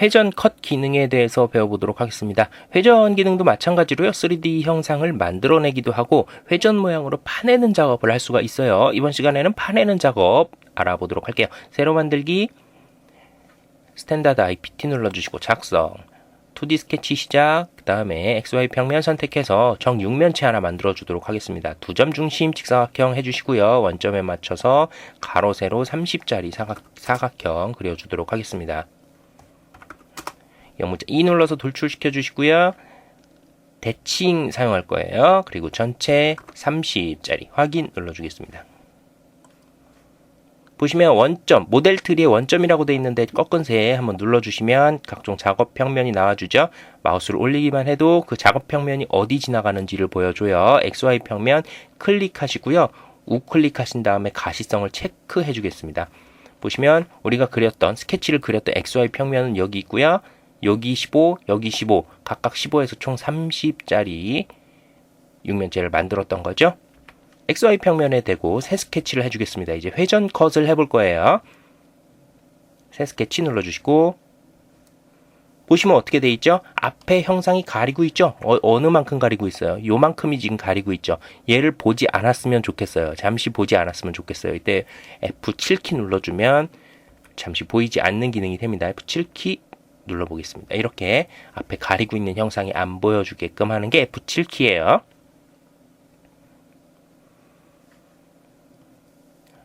회전 컷 기능에 대해서 배워보도록 하겠습니다. 회전 기능도 마찬가지로요. 3D 형상을 만들어내기도 하고 회전 모양으로 파내는 작업을 할 수가 있어요. 이번 시간에는 파내는 작업 알아보도록 할게요. 새로 만들기 스탠다드 IPT 눌러주시고 작성 2D 스케치 시작 그 다음에 XY 평면 선택해서 정육면체 하나 만들어 주도록 하겠습니다. 두 점 중심 직사각형 해주시고요. 원점에 맞춰서 가로 세로 30짜리 사각, 사각형 그려주도록 하겠습니다. 영문자 E 눌러서 돌출시켜 주시고요. 대칭 사용할 거예요. 그리고 전체 30짜리 확인 눌러주겠습니다. 보시면 원점, 모델 트리에 원점이라고 되어 있는데 꺾은 새 한번 눌러주시면 각종 작업 평면이 나와주죠. 마우스를 올리기만 해도 그 작업 평면이 어디 지나가는지를 보여줘요. XY 평면 클릭하시고요. 우클릭하신 다음에 가시성을 체크해 주겠습니다. 보시면 우리가 그렸던 스케치를 그렸던 XY 평면은 여기 있고요. 여기 15, 여기 15, 각각 15에서 총 30짜리 육면체를 만들었던 거죠. XY 평면에 대고 새 스케치를 해주겠습니다. 이제 회전 컷을 해볼 거예요. 새 스케치 눌러주시고 보시면 어떻게 돼 있죠? 앞에 형상이 가리고 있죠? 어, 느 만큼 가리고 있어요? 요만큼이 지금 가리고 있죠? 얘를 보지 않았으면 좋겠어요. 잠시 보지 않았으면 좋겠어요. 이때 F7키 눌러주면 잠시 보이지 않는 기능이 됩니다. F7키 눌러보겠습니다. 이렇게 앞에 가리고 있는 형상이 안 보여주게끔 하는 게 F7키예요.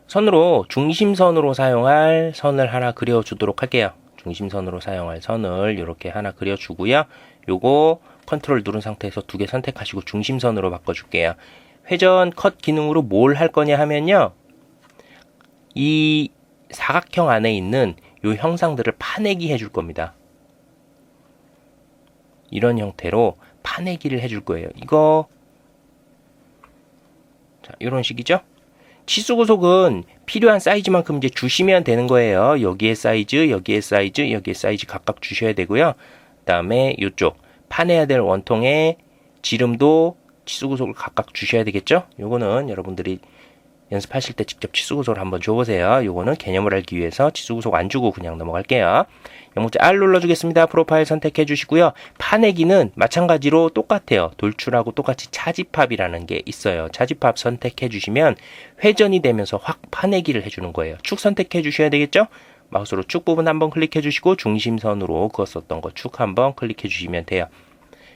선으로 중심선으로 사용할 선을 하나 그려주도록 할게요. 중심선으로 사용할 선을 이렇게 하나 그려주고요. 요거 컨트롤 누른 상태에서 두 개 선택하시고 중심선으로 바꿔줄게요. 회전 컷 기능으로 뭘 할 거냐 하면요. 이 사각형 안에 있는 요 형상들을 파내기 해줄 겁니다. 이런 형태로 파내기를 해줄 거예요. 이거 자, 이런 식이죠? 치수 구속은 필요한 사이즈만큼 이제 주시면 되는 거예요. 여기에 사이즈, 여기에 사이즈, 여기에 사이즈 각각 주셔야 되고요. 그 다음에 이쪽 파내야 될 원통에 지름도 치수 구속을 각각 주셔야 되겠죠? 요거는 여러분들이 연습하실 때 직접 치수 구속을 한번 줘보세요. 요거는 개념을 알기 위해서 치수 구속 안 주고 그냥 넘어갈게요. 영문자 R 눌러주겠습니다. 프로파일 선택해 주시고요. 파내기는 마찬가지로 똑같아요. 돌출하고 똑같이 차집합이라는 게 있어요. 차집합 선택해 주시면 회전이 되면서 확 파내기를 해주는 거예요. 축 선택해 주셔야 되겠죠? 마우스로 축 부분 한번 클릭해 주시고 중심선으로 그었었던 거 축 한번 클릭해 주시면 돼요.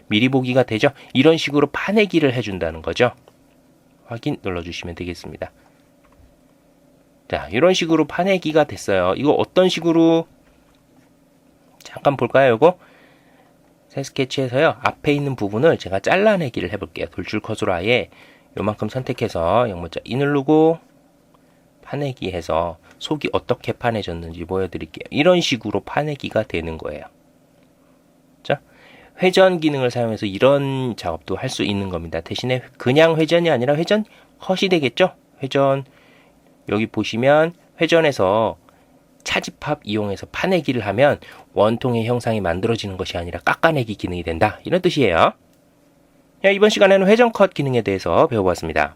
미리 보기가 되죠? 이런 식으로 파내기를 해준다는 거죠. 확인 눌러주시면 되겠습니다. 자, 이런 식으로 파내기가 됐어요. 이거 어떤 식으로 잠깐 볼까요, 이거? 새 스케치에서요, 앞에 있는 부분을 제가 잘라내기를 해볼게요. 돌출 컷으로 아예 요만큼 선택해서 영문자 이 누르고 파내기 해서 속이 어떻게 파내졌는지 보여드릴게요. 이런 식으로 파내기가 되는 거예요. 자, 회전 기능을 사용해서 이런 작업도 할 수 있는 겁니다. 대신에 그냥 회전이 아니라 회전 컷이 되겠죠? 회전 여기 보시면 회전에서 차집합 이용해서 파내기를 하면 원통의 형상이 만들어지는 것이 아니라 깎아내기 기능이 된다. 이런 뜻이에요. 자, 이번 시간에는 회전 컷 기능에 대해서 배워봤습니다.